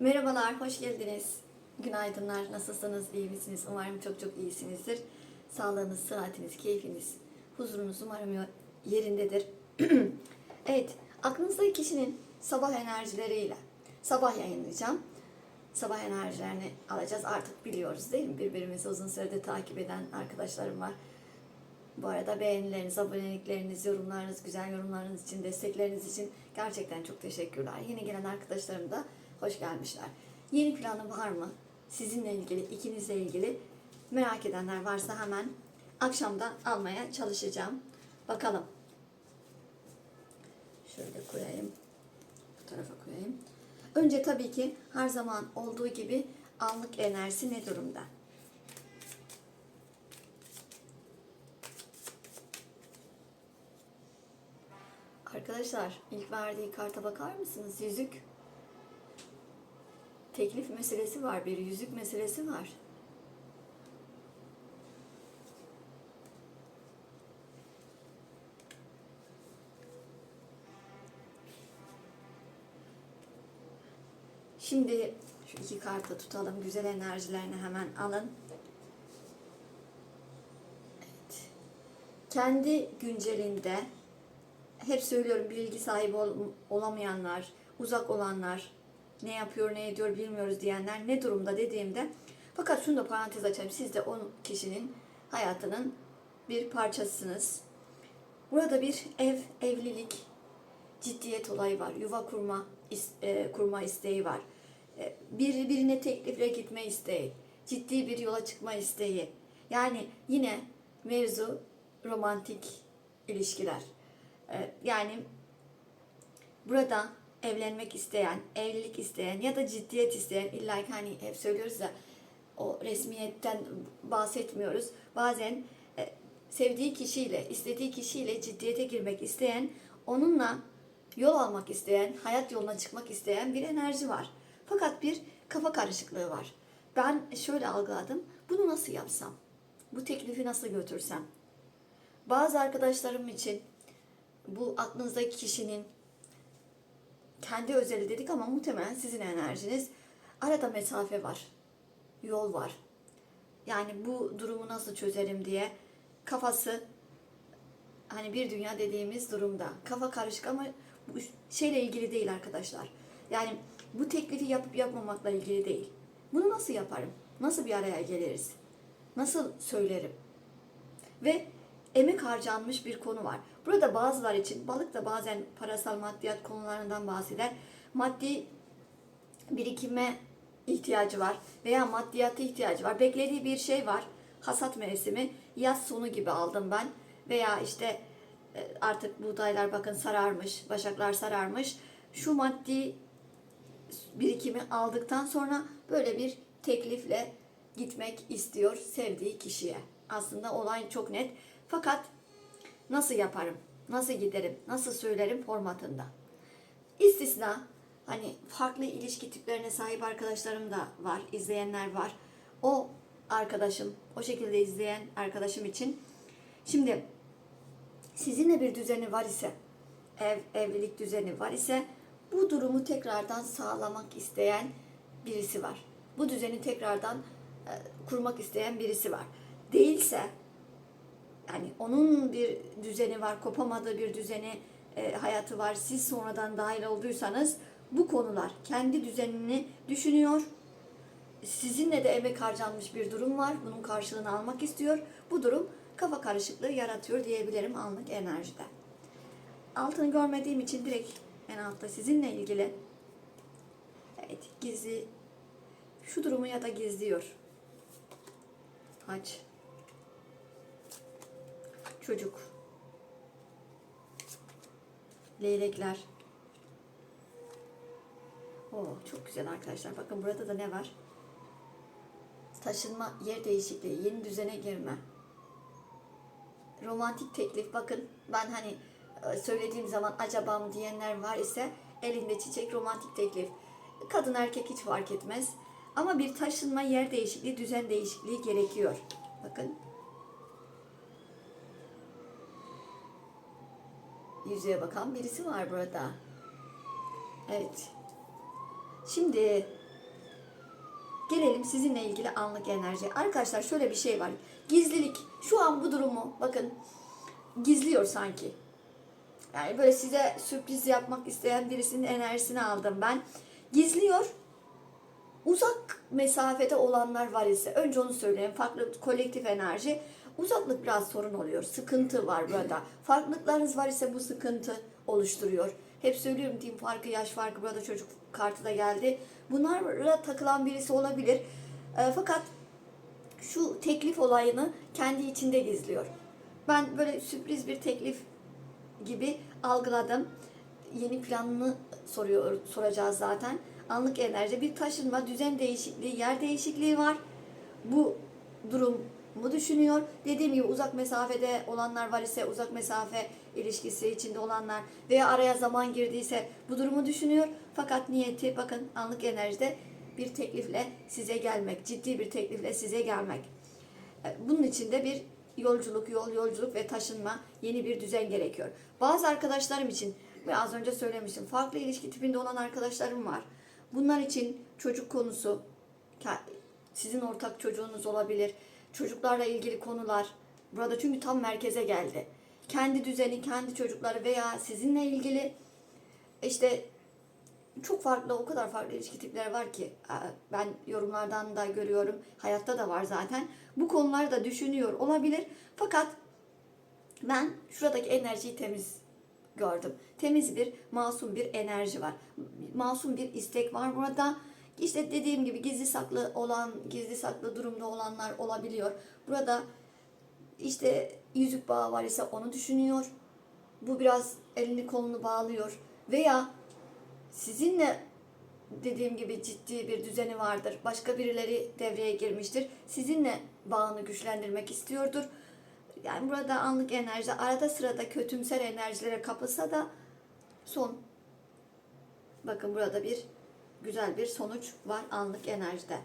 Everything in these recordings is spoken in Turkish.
Merhabalar, hoş geldiniz. Günaydınlar, nasılsınız, iyi misiniz? Umarım çok çok iyisinizdir. Sağlığınız, sıhhatiniz, keyfiniz, huzurunuz umarım yerindedir. evet, aklınızdaki kişinin sabah enerjileriyle sabah yayınlayacağım. Sabah enerjilerini alacağız artık biliyoruz değil mi? Birbirimizi uzun süredir takip eden arkadaşlarım var. Bu arada beğenileriniz, abonelikleriniz, yorumlarınız, güzel yorumlarınız için, destekleriniz için gerçekten çok teşekkürler. Yeni gelen arkadaşlarım da hoş gelmişler. Yeni planı var mı? Sizinle ilgili, ikinizle ilgili merak edenler varsa hemen akşamda almaya çalışacağım. Bakalım. Şöyle koyayım. Bu tarafa koyayım. Önce tabii ki her zaman olduğu gibi anlık enerjisi ne durumda? Arkadaşlar ilk verdiği karta bakar mısınız? Yüzük. Teklif meselesi var, bir yüzük meselesi var. Şimdi şu iki kartı tutalım. Güzel enerjilerini hemen alın. Evet. Kendi güncelinde hep söylüyorum bilgi sahibi ol- olamayanlar, uzak olanlar, ne yapıyor ne ediyor bilmiyoruz diyenler ne durumda dediğimde fakat şunu da parantez açayım. Siz de o kişinin hayatının bir parçasısınız. Burada bir ev, evlilik, ciddiyet olayı var. Yuva kurma, is- e, kurma isteği var. E, bir birine teklifle gitme isteği, ciddi bir yola çıkma isteği. Yani yine mevzu romantik ilişkiler. E, yani burada evlenmek isteyen, evlilik isteyen ya da ciddiyet isteyen illa ki hani hep söylüyoruz ya o resmiyetten bahsetmiyoruz. Bazen e, sevdiği kişiyle, istediği kişiyle ciddiyete girmek isteyen, onunla yol almak isteyen, hayat yoluna çıkmak isteyen bir enerji var. Fakat bir kafa karışıklığı var. Ben şöyle algıladım. Bunu nasıl yapsam? Bu teklifi nasıl götürsem? Bazı arkadaşlarım için bu aklınızdaki kişinin kendi özeli dedik ama muhtemelen sizin enerjiniz. Arada mesafe var. Yol var. Yani bu durumu nasıl çözerim diye kafası hani bir dünya dediğimiz durumda. Kafa karışık ama bu şeyle ilgili değil arkadaşlar. Yani bu teklifi yapıp yapmamakla ilgili değil. Bunu nasıl yaparım? Nasıl bir araya geliriz? Nasıl söylerim? Ve emek harcanmış bir konu var. Burada bazılar için balık da bazen parasal maddiyat konularından bahseder. Maddi birikime ihtiyacı var veya maddiyata ihtiyacı var. Beklediği bir şey var. Hasat mevsimi yaz sonu gibi aldım ben. Veya işte e, artık buğdaylar bakın sararmış, başaklar sararmış. Şu maddi birikimi aldıktan sonra böyle bir teklifle gitmek istiyor sevdiği kişiye. Aslında olay çok net. Fakat nasıl yaparım? Nasıl giderim? Nasıl söylerim formatında. İstisna hani farklı ilişki tiplerine sahip arkadaşlarım da var, izleyenler var. O arkadaşım, o şekilde izleyen arkadaşım için şimdi sizinle bir düzeni var ise, ev, evlilik düzeni var ise bu durumu tekrardan sağlamak isteyen birisi var. Bu düzeni tekrardan e, kurmak isteyen birisi var. Değilse yani onun bir düzeni var, kopamadığı bir düzeni, e, hayatı var. Siz sonradan dahil olduysanız bu konular kendi düzenini düşünüyor. Sizinle de emek harcanmış bir durum var. Bunun karşılığını almak istiyor. Bu durum kafa karışıklığı yaratıyor diyebilirim anlık enerjide. Altını görmediğim için direkt en altta sizinle ilgili evet gizli şu durumu ya da gizliyor. Haç. Çocuk. Leylekler. Oo, çok güzel arkadaşlar. Bakın burada da ne var? Taşınma, yer değişikliği, yeni düzene girme. Romantik teklif. Bakın ben hani e, söylediğim zaman acaba mı diyenler var ise elinde çiçek romantik teklif. Kadın erkek hiç fark etmez. Ama bir taşınma, yer değişikliği, düzen değişikliği gerekiyor. Bakın yüzüğe bakan birisi var burada. Evet. Şimdi Gelelim sizinle ilgili anlık enerji. Arkadaşlar şöyle bir şey var. Gizlilik. Şu an bu durumu bakın gizliyor sanki. Yani böyle size sürpriz yapmak isteyen birisinin enerjisini aldım ben. Gizliyor. Uzak mesafede olanlar var ise önce onu söyleyeyim. Farklı kolektif enerji. Uzaklık biraz sorun oluyor. Sıkıntı var burada. Farklılıklarınız var ise bu sıkıntı oluşturuyor. Hep söylüyorum din farkı, yaş farkı, burada çocuk kartı da geldi. Bunlara takılan birisi olabilir. E, fakat şu teklif olayını kendi içinde gizliyor. Ben böyle sürpriz bir teklif gibi algıladım. Yeni planını soruyor soracağız zaten. Anlık enerji bir taşınma, düzen değişikliği, yer değişikliği var. Bu durumu düşünüyor. Dediğim gibi uzak mesafede olanlar var ise uzak mesafe ilişkisi içinde olanlar veya araya zaman girdiyse bu durumu düşünüyor. Fakat niyeti bakın anlık enerjide bir teklifle size gelmek, ciddi bir teklifle size gelmek. Bunun için de bir yolculuk, yol, yolculuk ve taşınma, yeni bir düzen gerekiyor. Bazı arkadaşlarım için ve az önce söylemiştim, farklı ilişki tipinde olan arkadaşlarım var. Bunlar için çocuk konusu, sizin ortak çocuğunuz olabilir, çocuklarla ilgili konular, burada çünkü tam merkeze geldi. Kendi düzeni, kendi çocukları veya sizinle ilgili işte çok farklı, o kadar farklı ilişki tipleri var ki e, ben yorumlardan da görüyorum, hayatta da var zaten. Bu konuları da düşünüyor olabilir. Fakat ben şuradaki enerjiyi temiz gördüm. Temiz bir, masum bir enerji var. Masum bir istek var burada. İşte dediğim gibi gizli saklı olan, gizli saklı durumda olanlar olabiliyor. Burada işte yüzük bağı var ise onu düşünüyor. Bu biraz elini kolunu bağlıyor. Veya sizinle dediğim gibi ciddi bir düzeni vardır. Başka birileri devreye girmiştir. Sizinle bağını güçlendirmek istiyordur. Yani burada anlık enerji arada sırada kötümser enerjilere kapılsa da son. Bakın burada bir güzel bir sonuç var anlık enerjide.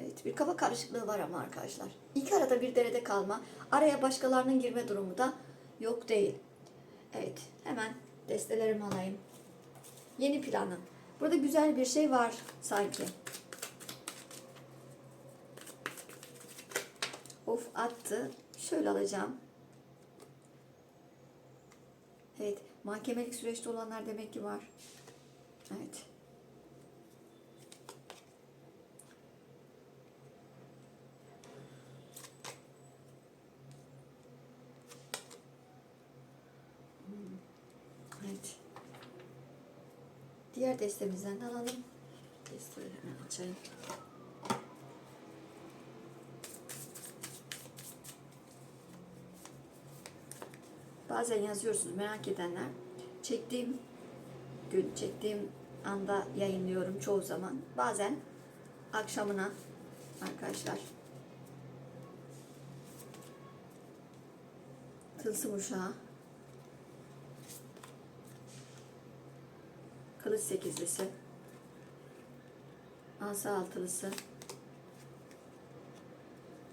Evet bir kafa karışıklığı var ama arkadaşlar. İki arada bir derede kalma. Araya başkalarının girme durumu da yok değil. Evet hemen destelerimi alayım. Yeni planın. Burada güzel bir şey var sanki. Of attı. Şöyle alacağım. Evet. Mahkemelik süreçte olanlar demek ki var. Evet. Hmm, Evet. Diğer destemizden de alalım. Desteleri hemen açayım. Bazen yazıyorsunuz merak edenler. Çektiğim gün, çektiğim anda yayınlıyorum çoğu zaman. Bazen akşamına arkadaşlar. Tılsım uşağı. Kılıç sekizlisi. Asa altılısı.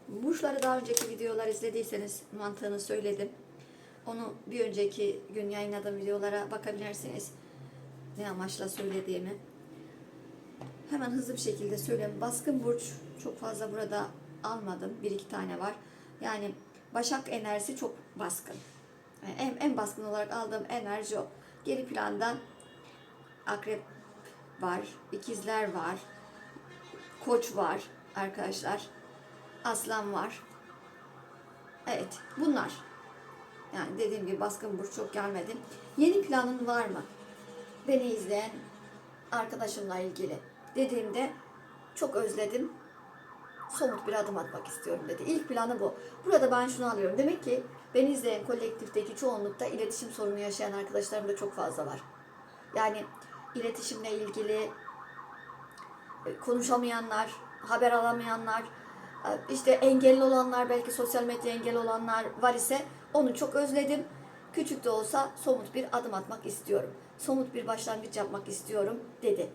Burçları daha önceki videolar izlediyseniz mantığını söyledim. Onu bir önceki gün yayınladığım videolara bakabilirsiniz. Ne amaçla söylediğimi. Hemen hızlı bir şekilde söyleyeyim. Baskın burç çok fazla burada almadım. Bir iki tane var. Yani Başak enerjisi çok baskın. Yani en, en baskın olarak aldığım enerji o. Geri plandan Akrep var, ikizler var, koç var arkadaşlar. Aslan var. Evet bunlar. Yani dediğim gibi baskın burç çok gelmedi. Yeni planın var mı? Beni izleyen arkadaşımla ilgili. Dediğimde çok özledim. Somut bir adım atmak istiyorum dedi. İlk planı bu. Burada ben şunu alıyorum. Demek ki beni izleyen kolektifteki çoğunlukta iletişim sorunu yaşayan arkadaşlarım da çok fazla var. Yani iletişimle ilgili e, konuşamayanlar, haber alamayanlar, e, işte engelli olanlar, belki sosyal medya engelli olanlar var ise onu çok özledim. Küçük de olsa somut bir adım atmak istiyorum. Somut bir başlangıç yapmak istiyorum dedi.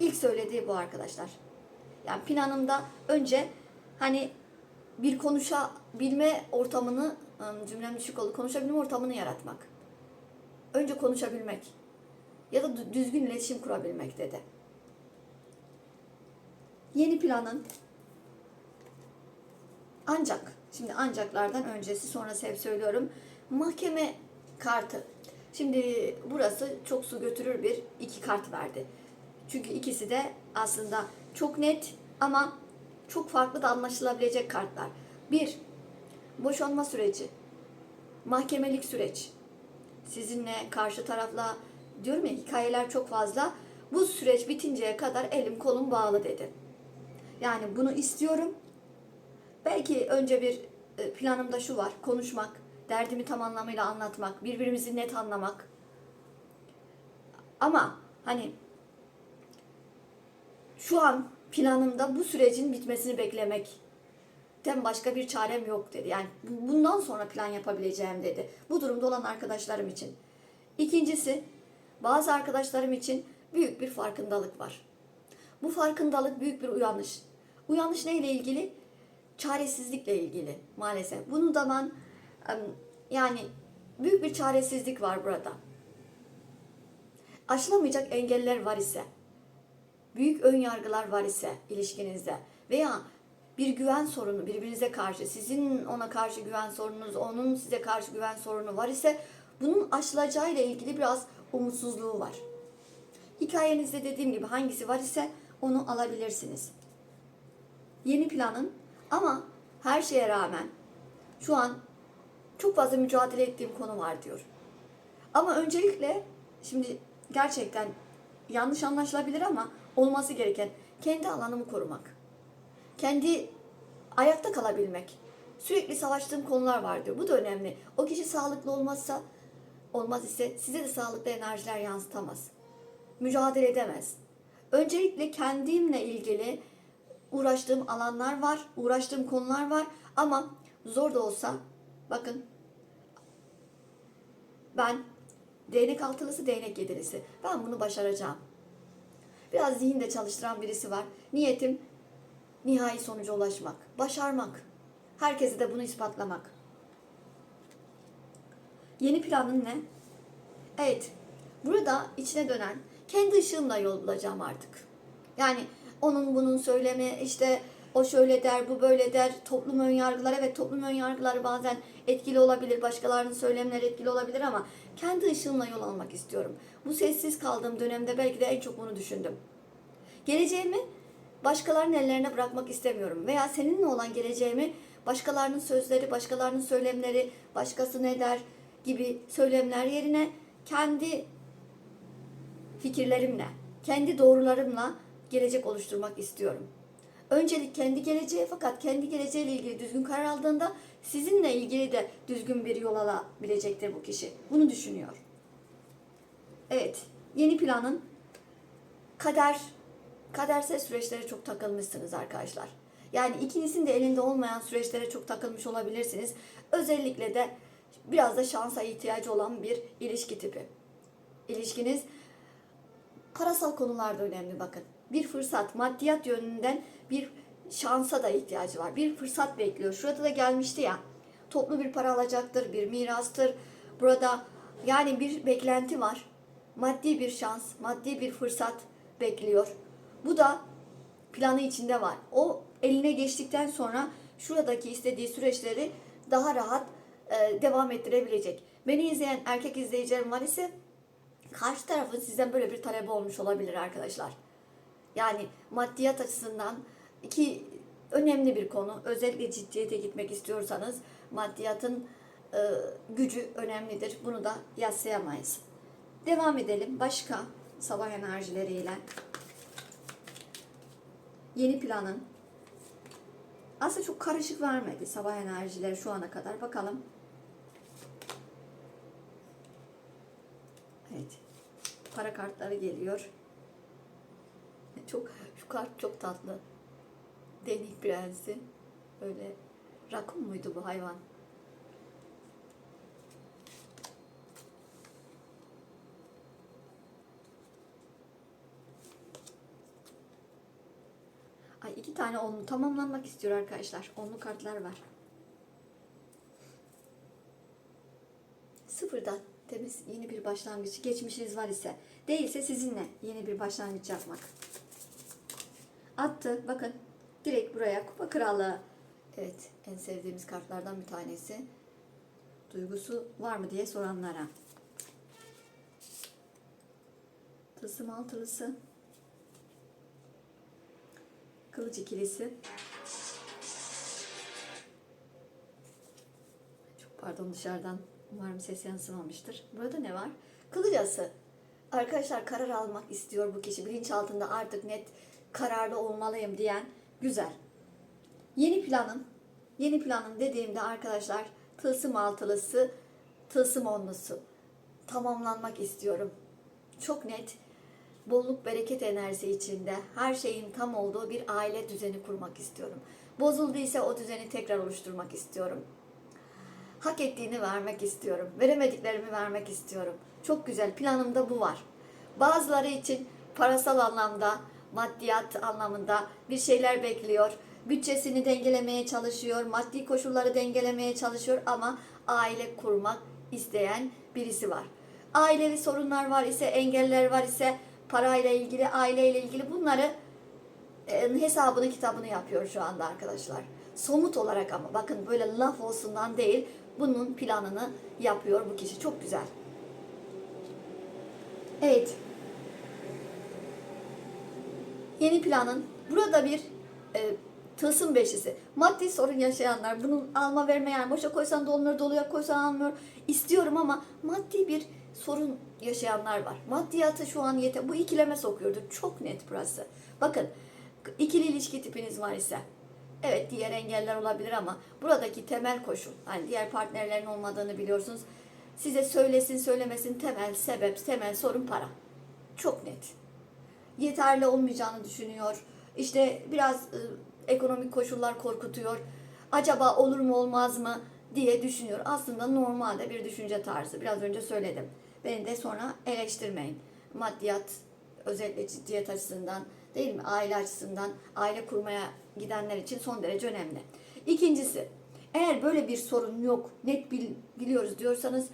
İlk söylediği bu arkadaşlar. Yani planımda önce hani bir konuşabilme ortamını, ım, cümlem düşük oldu, konuşabilme ortamını yaratmak. Önce konuşabilmek ya da dü- düzgün iletişim kurabilmek dedi. Yeni planın ancak, şimdi ancaklardan öncesi sonrası hep söylüyorum. Mahkeme kartı. Şimdi burası çok su götürür bir iki kart verdi. Çünkü ikisi de aslında çok net ama çok farklı da anlaşılabilecek kartlar. Bir, boşanma süreci. Mahkemelik süreç. Sizinle karşı tarafla diyorum ya hikayeler çok fazla. Bu süreç bitinceye kadar elim kolum bağlı dedi. Yani bunu istiyorum. Belki önce bir e, planımda şu var. Konuşmak, derdimi tam anlamıyla anlatmak, birbirimizi net anlamak. Ama hani şu an planımda bu sürecin bitmesini beklemek. Tem başka bir çarem yok dedi. Yani bu- bundan sonra plan yapabileceğim dedi. Bu durumda olan arkadaşlarım için. İkincisi, bazı arkadaşlarım için büyük bir farkındalık var. Bu farkındalık büyük bir uyanış. Uyanış neyle ilgili? Çaresizlikle ilgili maalesef. Bunun zaman em, yani büyük bir çaresizlik var burada. Aşılamayacak engeller var ise, büyük ön yargılar var ise ilişkinizde veya bir güven sorunu birbirinize karşı, sizin ona karşı güven sorununuz, onun size karşı güven sorunu var ise bunun aşılacağı ile ilgili biraz umutsuzluğu var. Hikayenizde dediğim gibi hangisi var ise onu alabilirsiniz. Yeni planın ama her şeye rağmen şu an çok fazla mücadele ettiğim konu var diyor. Ama öncelikle şimdi gerçekten yanlış anlaşılabilir ama olması gereken kendi alanımı korumak. Kendi ayakta kalabilmek. Sürekli savaştığım konular var diyor. Bu da önemli. O kişi sağlıklı olmazsa olmaz ise size de sağlıklı enerjiler yansıtamaz. Mücadele edemez. Öncelikle kendimle ilgili uğraştığım alanlar var, uğraştığım konular var ama zor da olsa bakın ben değnek altılısı, değnek yedilisi. Ben bunu başaracağım. Biraz zihinde çalıştıran birisi var. Niyetim nihai sonuca ulaşmak, başarmak. Herkese de bunu ispatlamak. Yeni planın ne? Evet, burada içine dönen kendi ışığımla yol bulacağım artık. Yani onun bunun söylemi işte o şöyle der, bu böyle der. Toplum önyargıları evet toplum önyargıları bazen etkili olabilir, başkalarının söylemleri etkili olabilir ama kendi ışığımla yol almak istiyorum. Bu sessiz kaldığım dönemde belki de en çok bunu düşündüm. Geleceğimi başkalarının ellerine bırakmak istemiyorum veya seninle olan geleceğimi başkalarının sözleri, başkalarının söylemleri, başkası ne der gibi söylemler yerine kendi fikirlerimle, kendi doğrularımla gelecek oluşturmak istiyorum. Öncelik kendi geleceği fakat kendi geleceğiyle ilgili düzgün karar aldığında sizinle ilgili de düzgün bir yol alabilecektir bu kişi. Bunu düşünüyor. Evet, yeni planın kader, kadersel süreçlere çok takılmışsınız arkadaşlar. Yani ikinizin de elinde olmayan süreçlere çok takılmış olabilirsiniz. Özellikle de biraz da şansa ihtiyacı olan bir ilişki tipi. İlişkiniz parasal konularda önemli bakın. Bir fırsat, maddiyat yönünden bir şansa da ihtiyacı var. Bir fırsat bekliyor. Şurada da gelmişti ya. Toplu bir para alacaktır, bir mirastır. Burada yani bir beklenti var. Maddi bir şans, maddi bir fırsat bekliyor. Bu da planı içinde var. O eline geçtikten sonra şuradaki istediği süreçleri daha rahat e, devam ettirebilecek. Beni izleyen erkek izleyicilerim var ise karşı tarafın sizden böyle bir talebi olmuş olabilir arkadaşlar. Yani maddiyat açısından iki önemli bir konu. Özellikle ciddiyete gitmek istiyorsanız maddiyatın e, gücü önemlidir. Bunu da yaslayamayız. Devam edelim. Başka sabah enerjileriyle. Yeni planın. Aslında çok karışık vermedi sabah enerjileri şu ana kadar. Bakalım. Evet. Para kartları geliyor. Çok şu kart çok tatlı. Değnek prensi. Böyle rakun muydu bu hayvan? Ay iki tane onlu tamamlanmak istiyor arkadaşlar. Onlu kartlar var. Sıfırdan temiz yeni bir başlangıç. Geçmişiniz var ise değilse sizinle yeni bir başlangıç yapmak. attı. Bakın direkt buraya kupa kralı. Evet en sevdiğimiz kartlardan bir tanesi. Duygusu var mı diye soranlara. Tılsım altılısı. Kılıç ikilisi. Çok pardon dışarıdan. Umarım ses yansımamıştır. Burada ne var? Kılıcası. Arkadaşlar karar almak istiyor bu kişi. Bilinçaltında artık net kararlı olmalıyım diyen güzel. Yeni planım. Yeni planım dediğimde arkadaşlar tılsım altılısı, tılsım onlusu. Tamamlanmak istiyorum. Çok net bolluk bereket enerjisi içinde her şeyin tam olduğu bir aile düzeni kurmak istiyorum. Bozulduysa o düzeni tekrar oluşturmak istiyorum. Hak ettiğini vermek istiyorum. Veremediklerimi vermek istiyorum. Çok güzel. Planımda bu var. Bazıları için parasal anlamda, maddiyat anlamında bir şeyler bekliyor. Bütçesini dengelemeye çalışıyor, maddi koşulları dengelemeye çalışıyor ama aile kurmak isteyen birisi var. Ailevi sorunlar var ise, engeller var ise, parayla ilgili, aileyle ilgili bunları hesabını kitabını yapıyor şu anda arkadaşlar. Somut olarak ama bakın böyle laf olsundan değil bunun planını yapıyor bu kişi. Çok güzel. Evet. Yeni planın burada bir e, tılsım beşisi. Maddi sorun yaşayanlar bunun alma verme yani boşa koysan dolmuyor doluya koysan almıyor. İstiyorum ama maddi bir sorun yaşayanlar var. Maddiyatı şu an yeter. Bu ikileme sokuyordu. Çok net burası. Bakın ikili ilişki tipiniz var ise Evet diğer engeller olabilir ama buradaki temel koşul, hani diğer partnerlerin olmadığını biliyorsunuz. Size söylesin söylemesin temel sebep, temel sorun para. Çok net. Yeterli olmayacağını düşünüyor. İşte biraz e, ekonomik koşullar korkutuyor. Acaba olur mu olmaz mı diye düşünüyor. Aslında normalde bir düşünce tarzı. Biraz önce söyledim. Beni de sonra eleştirmeyin. Maddiyat özellikle ciddiyet açısından değil mi? Aile açısından aile kurmaya gidenler için son derece önemli. İkincisi, eğer böyle bir sorun yok, net bil- biliyoruz diyorsanız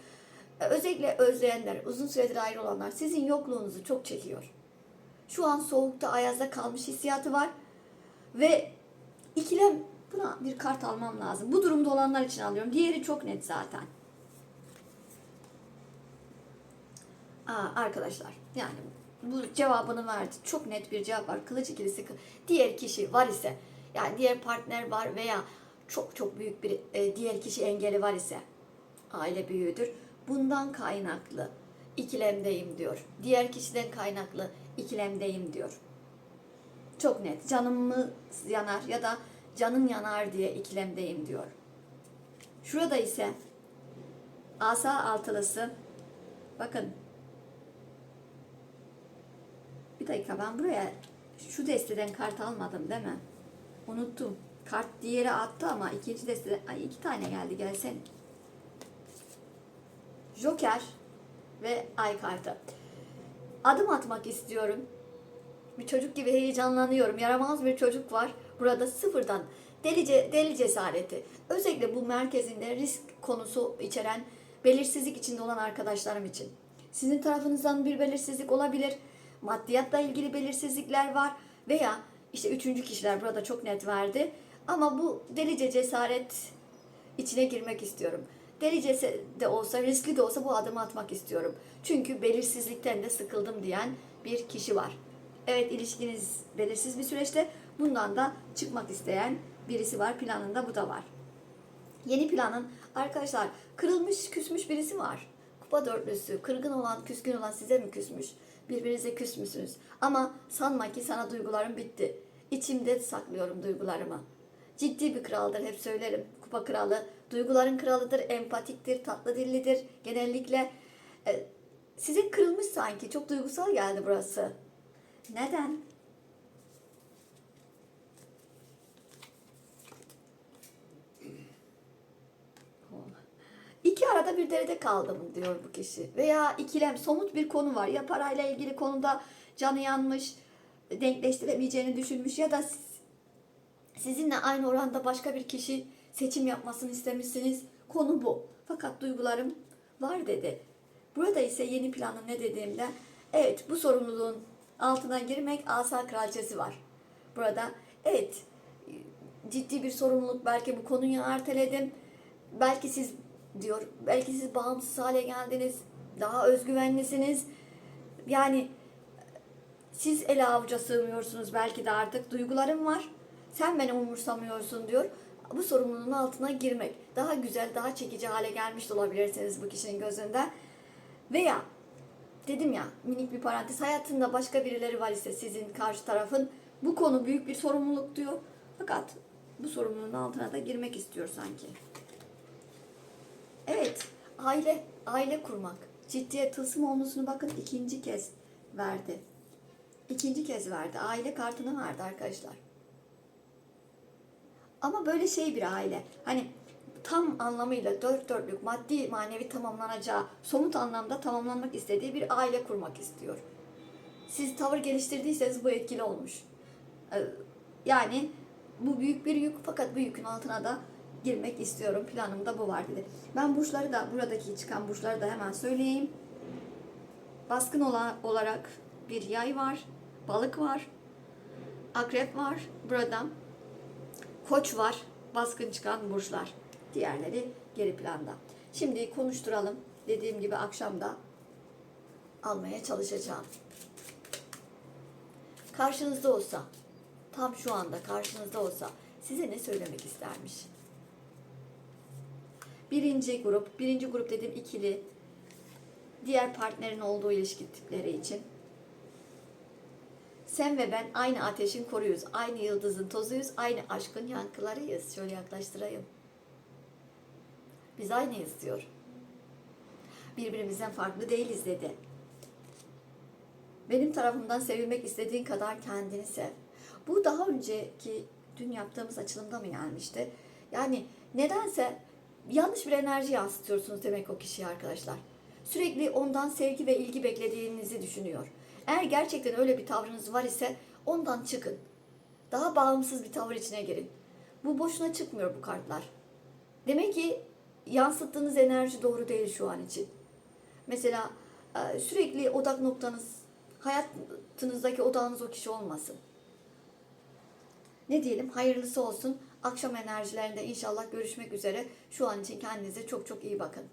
e, özellikle özleyenler, uzun süredir ayrı olanlar sizin yokluğunuzu çok çekiyor. Şu an soğukta, ayazda kalmış hissiyatı var ve ikilem buna bir kart almam lazım. Bu durumda olanlar için alıyorum. Diğeri çok net zaten. Aa, arkadaşlar yani bu cevabını verdi. Çok net bir cevap var. Kılıç ikilisi. Diğer kişi var ise yani diğer partner var veya çok çok büyük bir e, diğer kişi engeli var ise aile büyüğüdür. Bundan kaynaklı ikilemdeyim diyor. Diğer kişiden kaynaklı ikilemdeyim diyor. Çok net. Canımı yanar ya da canın yanar diye ikilemdeyim diyor. Şurada ise asa altılısı bakın bir dakika ben buraya şu desteden kart almadım değil mi? Unuttum. Kart diğeri attı ama ikinci desteden ay iki tane geldi gelsene. Joker ve ay kartı. Adım atmak istiyorum. Bir çocuk gibi heyecanlanıyorum. Yaramaz bir çocuk var. Burada sıfırdan delice, deli cesareti. Özellikle bu merkezinde risk konusu içeren belirsizlik içinde olan arkadaşlarım için. Sizin tarafınızdan bir belirsizlik olabilir. Maddiyatla ilgili belirsizlikler var. Veya işte üçüncü kişiler burada çok net verdi. Ama bu delice cesaret içine girmek istiyorum. Delice de olsa, riskli de olsa bu adımı atmak istiyorum. Çünkü belirsizlikten de sıkıldım diyen bir kişi var. Evet ilişkiniz belirsiz bir süreçte bundan da çıkmak isteyen birisi var. Planında bu da var. Yeni planın arkadaşlar kırılmış küsmüş birisi var. Kupa dörtlüsü, kırgın olan, küskün olan size mi küsmüş? Birbirinize küsmüşsünüz. Ama sanma ki sana duygularım bitti. İçimde saklıyorum duygularımı. Ciddi bir kraldır hep söylerim. Kupa kralı. Duyguların kralıdır, empatiktir, tatlı dillidir. Genellikle e, size kırılmış sanki. Çok duygusal geldi burası. Neden? Arada bir derede kaldım diyor bu kişi. Veya ikilem, somut bir konu var. Ya parayla ilgili konuda canı yanmış, denkleştiremeyeceğini düşünmüş ya da siz- sizinle aynı oranda başka bir kişi seçim yapmasını istemişsiniz. Konu bu. Fakat duygularım var dedi. Burada ise yeni planı ne dediğimde evet bu sorumluluğun altına girmek asa kraliçesi var. burada. Evet, ciddi bir sorumluluk belki bu konuyu erteledim. Belki siz diyor, belki siz bağımsız hale geldiniz. Daha özgüvenlisiniz. Yani siz ele avuca sığmıyorsunuz belki de artık. Duygularım var. Sen beni umursamıyorsun diyor. Bu sorumluluğun altına girmek. Daha güzel, daha çekici hale gelmiş olabilirsiniz bu kişinin gözünde. Veya dedim ya minik bir parantez hayatında başka birileri var ise sizin karşı tarafın bu konu büyük bir sorumluluk diyor. Fakat bu sorumluluğun altına da girmek istiyor sanki. Aile, aile kurmak. Ciddiye tılsım olmasını bakın ikinci kez verdi. İkinci kez verdi. Aile kartını verdi arkadaşlar. Ama böyle şey bir aile. Hani tam anlamıyla dört dörtlük maddi manevi tamamlanacağı, somut anlamda tamamlanmak istediği bir aile kurmak istiyor. Siz tavır geliştirdiyseniz bu etkili olmuş. Ee, Yani bu büyük bir yük fakat bu yükün altına da girmek istiyorum. Planımda bu var dedi. Ben burçları da buradaki çıkan burçları da hemen söyleyeyim. Baskın olarak bir yay var, balık var, akrep var burada. Koç var, baskın çıkan burçlar. Diğerleri geri planda. Şimdi konuşturalım. Dediğim gibi akşamda almaya çalışacağım. Karşınızda olsa, tam şu anda karşınızda olsa size ne söylemek istermiş? Birinci grup, birinci grup dedim ikili, diğer partnerin olduğu ilişki tipleri için. Sen ve ben aynı ateşin koruyuz, aynı yıldızın tozuyuz, aynı aşkın yankılarıyız. Şöyle yaklaştırayım. Biz aynıyız diyor. Birbirimizden farklı değiliz dedi. Benim tarafımdan sevilmek istediğin kadar kendini sev. Bu daha önceki dün yaptığımız açılımda mı gelmişti? Yani nedense yanlış bir enerji yansıtıyorsunuz demek o kişiye arkadaşlar. Sürekli ondan sevgi ve ilgi beklediğinizi düşünüyor. Eğer gerçekten öyle bir tavrınız var ise ondan çıkın. Daha bağımsız bir tavır içine girin. Bu boşuna çıkmıyor bu kartlar. Demek ki yansıttığınız enerji doğru değil şu an için. Mesela e, sürekli odak noktanız, hayatınızdaki odağınız o kişi olmasın. Ne diyelim hayırlısı olsun. Akşam enerjilerinde inşallah görüşmek üzere. Şu an için kendinize çok çok iyi bakın.